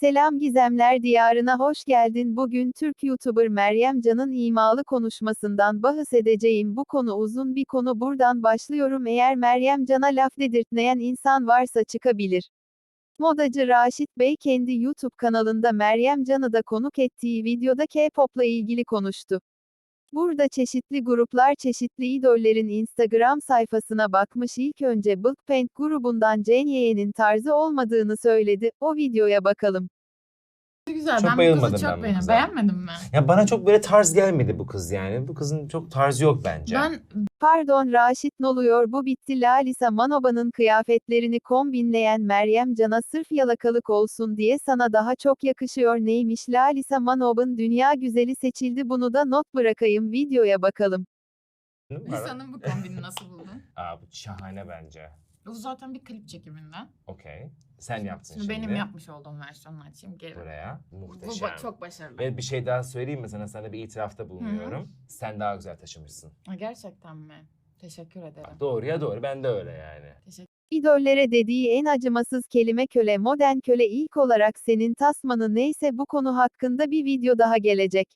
Selam Gizemler Diyarına hoş geldin. Bugün Türk YouTuber Meryem Can'ın imalı konuşmasından bahsedeceğim. Bu konu uzun bir konu buradan başlıyorum. Eğer Meryem Can'a laf dedirtmeyen insan varsa çıkabilir. Modacı Raşit Bey kendi YouTube kanalında Meryem Can'ı da konuk ettiği videoda K-pop'la ilgili konuştu. Burada çeşitli gruplar çeşitli idollerin Instagram sayfasına bakmış ilk önce Blackpink grubundan Jennie'nin tarzı olmadığını söyledi. O videoya bakalım. Güzel. Çok ben bu bayılmadım kızı ben çok bu beğendim. kıza. Beğenmedin mi? Ya bana çok böyle tarz gelmedi bu kız yani. Bu kızın çok tarzı yok bence. Ben Pardon Raşit noluyor bu bitti Lalisa Manoba'nın kıyafetlerini kombinleyen Meryem Can'a sırf yalakalık olsun diye sana daha çok yakışıyor neymiş Lalisa Manoba'nın dünya güzeli seçildi bunu da not bırakayım videoya bakalım. Lisa'nın bu kombini nasıl buldun? Aa bu şahane bence. Bu zaten bir klip çekiminden. Okey. Sen yaptın Şimdi, şimdi. benim yapmış olduğum versiyonunu açayım geri. Buraya. Bu Muhteşem. ba- çok başarılı. Ve bir şey daha söyleyeyim mi sana? Sana bir itirafta bulunuyorum. Sen daha güzel taşımışsın. Ha, Gerçekten mi? Teşekkür ederim. Doğru ya doğru. Ben de öyle yani. Teşekkür İdollere dediği en acımasız kelime köle modern köle ilk olarak senin tasmanı neyse bu konu hakkında bir video daha gelecek.